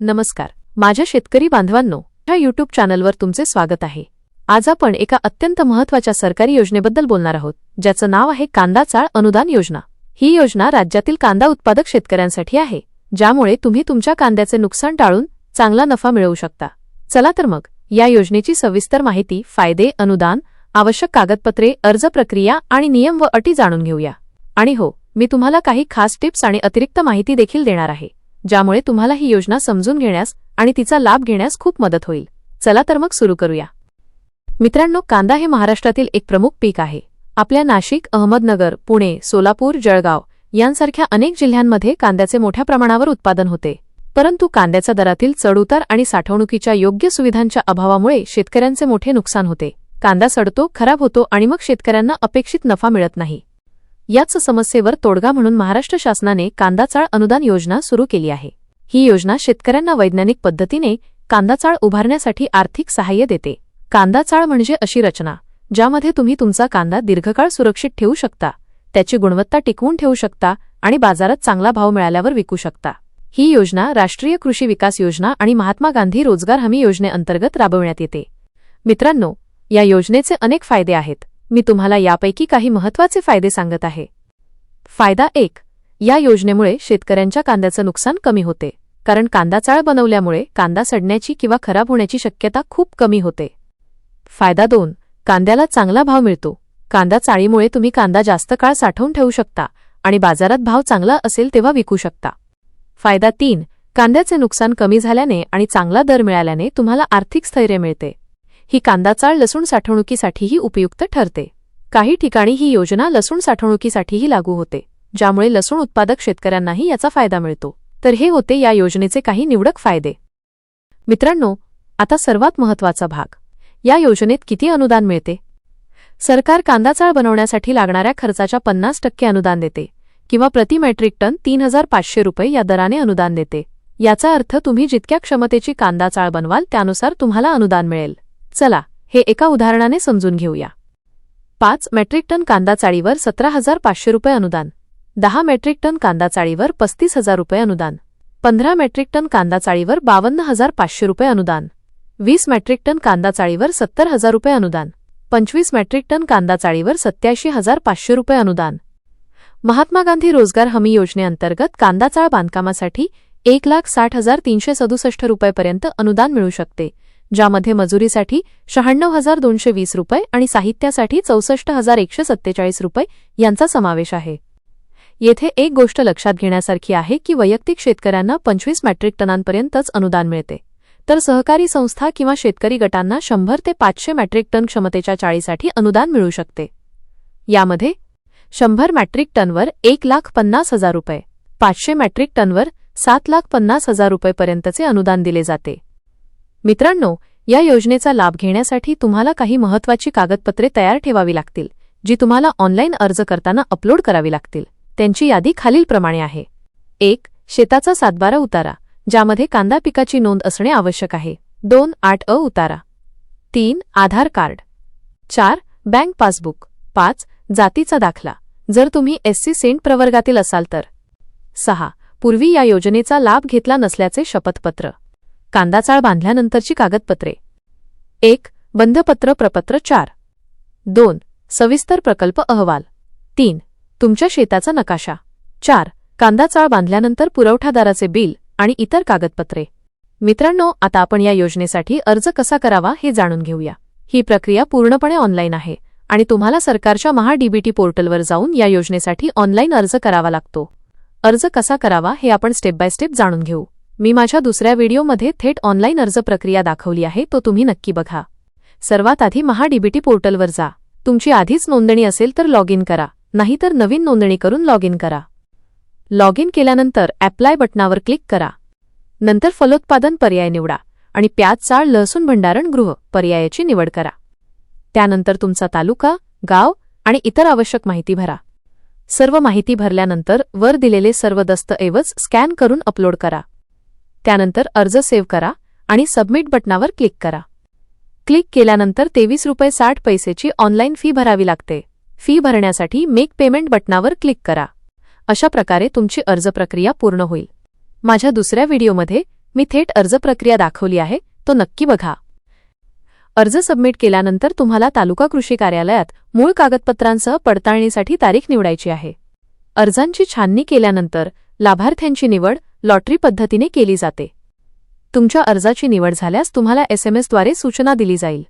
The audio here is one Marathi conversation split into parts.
नमस्कार. माझ्या शेतकरी बांधवांनो ह्या यूट्यूब चॅनलवर तुमचे स्वागत आहे. आज आपण एका अत्यंत महत्त्वाच्या सरकारी योजनेबद्दल बोलणार आहोत ज्याचं नाव आहे कांदा चाळ अनुदान योजना. ही योजना राज्यातील कांदा उत्पादक शेतकऱ्यांसाठी आहे ज्यामुळे तुम्ही तुमच्या कांद्याचे नुकसान टाळून चांगला नफा मिळवू शकता. चला तर मग या योजनेची सविस्तर माहिती फायदे अनुदान आवश्यक कागदपत्रे अर्ज प्रक्रिया आणि नियम व अटी जाणून घेऊया. आणि हो मी तुम्हाला काही खास टिप्स आणि अतिरिक्त माहिती देखील देणार आहे ज्यामुळे तुम्हाला ही योजना समजून घेण्यास आणि तिचा लाभ घेण्यास खूप मदत होईल. चला तर मग सुरू करूया. मित्रांनो कांदा हे महाराष्ट्रातील एक प्रमुख पीक आहे. आपल्या नाशिक अहमदनगर पुणे सोलापूर जळगाव यांसारख्या अनेक जिल्ह्यांमध्ये कांद्याचे मोठ्या प्रमाणावर उत्पादन होते. परंतु कांद्याच्या दरातील चढउतार आणि साठवणुकीच्या योग्य सुविधांच्या अभावामुळे शेतकऱ्यांचे मोठे नुकसान होते. कांदा सडतो खराब होतो आणि मग शेतकऱ्यांना अपेक्षित नफा मिळत नाही. याच समस्येवर तोडगा म्हणून महाराष्ट्र शासनाने कांदाचाळ अनुदान योजना सुरू केली आहे. ही योजना शेतकऱ्यांना वैज्ञानिक पद्धतीने कांदाचाळ उभारण्यासाठी आर्थिक सहाय्य देते. कांदाचाळ म्हणजे अशी रचना ज्यामध्ये तुम्ही तुमचा कांदा दीर्घकाळ सुरक्षित ठेवू शकता त्याची गुणवत्ता टिकवून ठेवू शकता आणि बाजारात चांगला भाव मिळाल्यावर विकू शकता. ही योजना राष्ट्रीय कृषी विकास योजना आणि महात्मा गांधी रोजगार हमी योजनेअंतर्गत राबविण्यात येते. मित्रांनो या योजनेचे अनेक फायदे आहेत. मी तुम्हाला यापैकी काही महत्त्वाचे फायदे सांगत आहे. फायदा एक या योजनेमुळे शेतकऱ्यांच्या कांद्याचं नुकसान कमी होते. कारण कांदा चाळ बनवल्यामुळे कांदा सडण्याची किंवा खराब होण्याची शक्यता खूप कमी होते. फायदा दोन कांद्याला चांगला भाव मिळतो. कांदा चाळीमुळे तुम्ही कांदा जास्त काळ साठवून ठेवू शकता आणि बाजारात भाव चांगला असेल तेव्हा विकू शकता. फायदा तीन कांद्याचे नुकसान कमी झाल्याने आणि चांगला दर मिळाल्याने तुम्हाला आर्थिक स्थैर्य मिळते. ही कांदा चाळ लसूण साठवणुकीसाठीही उपयुक्त ठरते. काही ठिकाणी ही योजना लसूण साठवणुकीसाठीही लागू होते ज्यामुळे लसूण उत्पादक शेतकऱ्यांनाही याचा फायदा मिळतो. तर हे होते या योजनेचे काही निवडक फायदे. मित्रांनो आता सर्वात महत्त्वाचा भाग. या योजनेत किती अनुदान मिळते? सरकार कांदाचाळ बनवण्यासाठी लागणाऱ्या खर्चाच्या पन्नास टक्के अनुदान देते किंवा प्रति मेट्रिक टन तीन हजार पाचशे रुपये या दराने अनुदान देते. याचा अर्थ तुम्ही जितक्या क्षमतेची कांदाचाळ बनवाल त्यानुसार तुम्हाला अनुदान मिळेल. चला हे एका उदाहरणाने समजून घेऊया. पाच मेट्रिक टन कांदा चाळीवर सतरा हजार पाचशे रुपये अनुदान. दहा मेट्रिक टन कांदा चाळीवर पस्तीस हजार रुपये अनुदान. पंधरा मेट्रिक टन कांदा चाळीवर बावन्न हजार पाचशे रुपये अनुदान. वीस मेट्रिक टन कांदा चाळीवर सत्तर हजार रुपये अनुदान. पंचवीस मेट्रिक टन कांदा चाळीवर सत्याऐंशी हजार पाचशे रुपये अनुदान. महात्मा गांधी रोजगार हमी योजनेअंतर्गत कांदा चाळ बांधकामासाठी एक लाख साठ हजार तीनशे सदुसष्ट रुपयेपर्यंत अनुदान मिळू शकते. ज्यामध्ये मजुरीसाठी शहाण्णव हजार दोनशे वीस रुपये आणि साहित्यासाठी चौसष्ट हजार एकशे सत्तेचाळीस रुपये यांचा समावेश आहे. येथे एक गोष्ट लक्षात घेण्यासारखी आहे की वैयक्तिक शेतकऱ्यांना पंचवीस मॅट्रिक टनांपर्यंतच अनुदान मिळते. तर सहकारी संस्था किंवा शेतकरी गटांना शंभर ते पाचशे मॅट्रिक टन क्षमतेच्या चाळीसाठी अनुदान मिळू शकते. यामध्ये शंभर मॅट्रिक टनवर एक लाख पन्नास हजार रुपये पाचशे मॅट्रिक टनवर सात लाख पन्नास हजार रुपयेपर्यंतचे अनुदान दिले जाते. मित्रांनो या योजनेचा लाभ घेण्यासाठी तुम्हाला काही महत्त्वाची कागदपत्रे तयार ठेवावी लागतील जी तुम्हाला ऑनलाईन अर्ज करताना अपलोड करावी लागतील. त्यांची यादी खालीलप्रमाणे आहे. एक शेताचा सातबारा उतारा ज्यामध्ये कांदा पिकाची नोंद असणे आवश्यक आहे. दोन आठ अ उतारा. तीन आधार कार्ड. चार बँक पासबुक. पाच जातीचा दाखला. जर तुम्ही एससी सेंट प्रवर्गातील असाल तर. सहा पूर्वी या योजनेचा लाभ घेतला नसल्याचे शपथपत्र. कांदाचाळ बांधल्यानंतरची कागदपत्रे. एक बंधपत्र प्रपत्र चार. दोन सविस्तर प्रकल्प अहवाल. तीन तुमच्या शेताचा नकाशा. चार कांदाचाळ बांधल्यानंतर पुरवठादाराचे बिल आणि इतर कागदपत्रे. मित्रांनो आता आपण या योजनेसाठी अर्ज कसा करावा हे जाणून घेऊया. ही प्रक्रिया पूर्णपणे ऑनलाईन आहे आणि तुम्हाला सरकारच्या महाडीबीटी पोर्टलवर जाऊन या योजनेसाठी ऑनलाईन अर्ज करावा लागतो. अर्ज कसा करावा हे आपण स्टेप बाय स्टेप जाणून घेऊ. मी माझ्या दुसऱ्या व्हिडिओमध्ये थेट ऑनलाईन अर्ज प्रक्रिया दाखवली आहे तो तुम्ही नक्की बघा. सर्वात आधी महाडीबीटी पोर्टलवर जा. तुमची आधीच नोंदणी असेल तर लॉग इन करा नाहीतर नवीन नोंदणी करून लॉग इन करा. लॉग इन केल्यानंतर ॲप्लाय बटनावर क्लिक करा. नंतर फलोत्पादन पर्याय निवडा आणि प्याज चाळ लसूण भंडारण गृह पर्यायाची निवड करा. त्यानंतर तुमचा तालुका गाव आणि इतर आवश्यक माहिती भरा. सर्व माहिती भरल्यानंतर वर दिलेले सर्व दस्तऐवज स्कॅन करून अपलोड करा. त्यानंतर अर्ज सेव्ह करा आणि सबमिट बटनावर क्लिक करा. क्लिक केल्यानंतर तेवीस रुपये साठ पैसेची ऑनलाईन फी भरावी लागते. फी भरण्यासाठी मेक पेमेंट बटनावर क्लिक करा. अशा प्रकारे तुमची अर्ज प्रक्रिया पूर्ण होईल. माझ्या दुसऱ्या व्हिडिओमध्ये मी थेट अर्ज प्रक्रिया दाखवली आहे तो नक्की बघा. अर्ज सबमिट केल्यानंतर तुम्हाला तालुका कृषी कार्यालयात मूळ कागदपत्रांसह पडताळणीसाठी तारीख निवडायची आहे. अर्जांची छाननी केल्यानंतर लाभार्थ्यांची निवड लॉटरी पद्धतीने केली जाते. तुमच्या अर्जाची निवड झाल्यास तुम्हाला एसएमएसद्वारे सूचना दिली जाईल.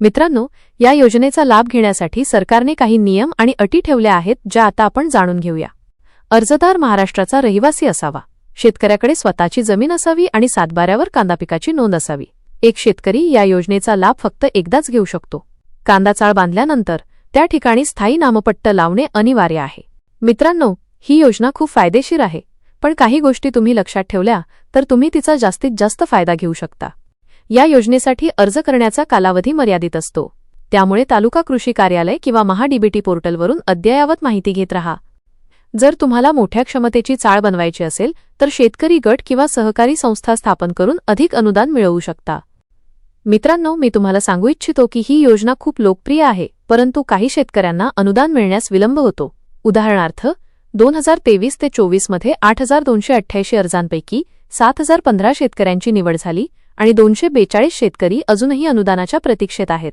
मित्रांनो या योजनेचा लाभ घेण्यासाठी सरकारने काही नियम आणि अटी ठेवल्या आहेत ज्या आता आपण जाणून घेऊया. अर्जदार महाराष्ट्राचा रहिवासी असावा. शेतकऱ्याकडे स्वतःची जमीन असावी आणि सातबाऱ्यावर कांदा पिकाची नोंद असावी. एक शेतकरी या योजनेचा लाभ फक्त एकदाच घेऊ शकतो. कांदा चाळ बांधल्यानंतर त्या ठिकाणी स्थायी नामपट्ट लावणे अनिवार्य आहे. मित्रांनो ही योजना खूप फायदेशीर आहे. पण काही गोष्टी तुम्ही लक्षात ठेवल्या तर तुम्ही तिचा जास्तीत जास्त फायदा घेऊ शकता. या योजनेसाठी अर्ज करण्याचा कालावधी मर्यादित असतो. त्यामुळे तालुका कृषी कार्यालय किंवा महाडीबीटी पोर्टलवरून अद्ययावत माहिती घेत राहा. जर तुम्हाला मोठ्या क्षमतेची चाळ बनवायची असेल तर शेतकरी गट किंवा सहकारी संस्था स्थापन करून अधिक अनुदान मिळवू शकता. मित्रांनो मी तुम्हाला सांगू इच्छितो की ही योजना खूप लोकप्रिय आहे परंतु काही शेतकऱ्यांना अनुदान मिळण्यास विलंब होतो. उदाहरणार्थ दोन हजार तेवीस ते चोवीसमध्ये आठ हजार दोनशे अठ्ठ्याऐंशी अर्जांपैकी सात हजार पंधरा शेतकऱ्यांची निवड झाली आणि दोनशे बेचाळीस शेतकरी अजूनही अनुदानाच्या प्रतीक्षेत आहेत.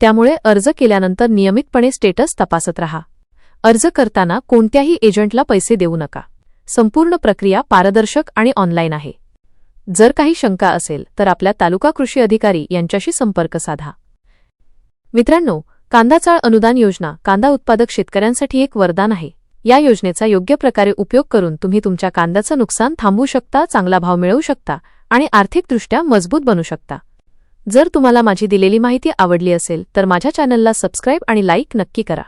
त्यामुळे अर्ज केल्यानंतर नियमितपणे स्टेटस तपासत रहा. अर्ज करताना कोणत्याही एजंटला पैसे देऊ नका. संपूर्ण प्रक्रिया पारदर्शक आणि ऑनलाईन आहे. जर काही शंका असेल तर आपल्या तालुका कृषी अधिकारी यांच्याशी संपर्क साधा. मित्रांनो कांदाचाळ अनुदान योजना कांदा उत्पादक शेतकऱ्यांसाठी एक वरदान आहे. या योजनेचा योग्य प्रकारे उपयोग करून तुम्ही तुमच्या कांद्याचं नुकसान थांबवू शकता चांगला भाव मिळवू शकता आणि आर्थिकदृष्ट्या मजबूत बनू शकता. जर तुम्हाला माझी दिलेली माहिती आवडली असेल तर माझ्या चॅनलला सबस्क्राईब आणि लाईक नक्की करा.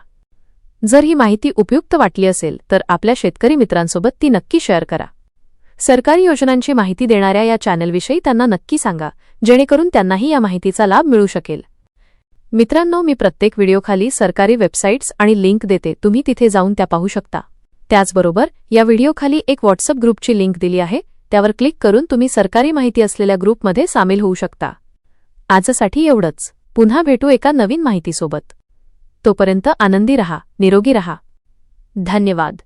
जर ही माहिती उपयुक्त वाटली असेल तर आपल्या शेतकरी मित्रांसोबत ती नक्की शेअर करा. सरकारी योजनांची माहिती देणाऱ्या या चॅनलविषयी त्यांना नक्की सांगा जेणेकरून त्यांनाही या माहितीचा लाभ मिळू शकेल. मित्रांनो मी प्रत्येक व्हिडिओखाली सरकारी वेबसाईट्स आणि लिंक देते. तुम्ही तिथे जाऊन त्या पाहू शकता. त्याचबरोबर या व्हिडिओखाली एक व्हॉट्सअप ग्रुपची लिंक दिली आहे. त्यावर क्लिक करून तुम्ही सरकारी माहिती असलेल्या ग्रुपमध्ये सामील होऊ शकता. आजसाठी एवढंच. पुन्हा भेटू एका नवीन माहितीसोबत. तोपर्यंत आनंदी रहा निरोगी रहा. धन्यवाद.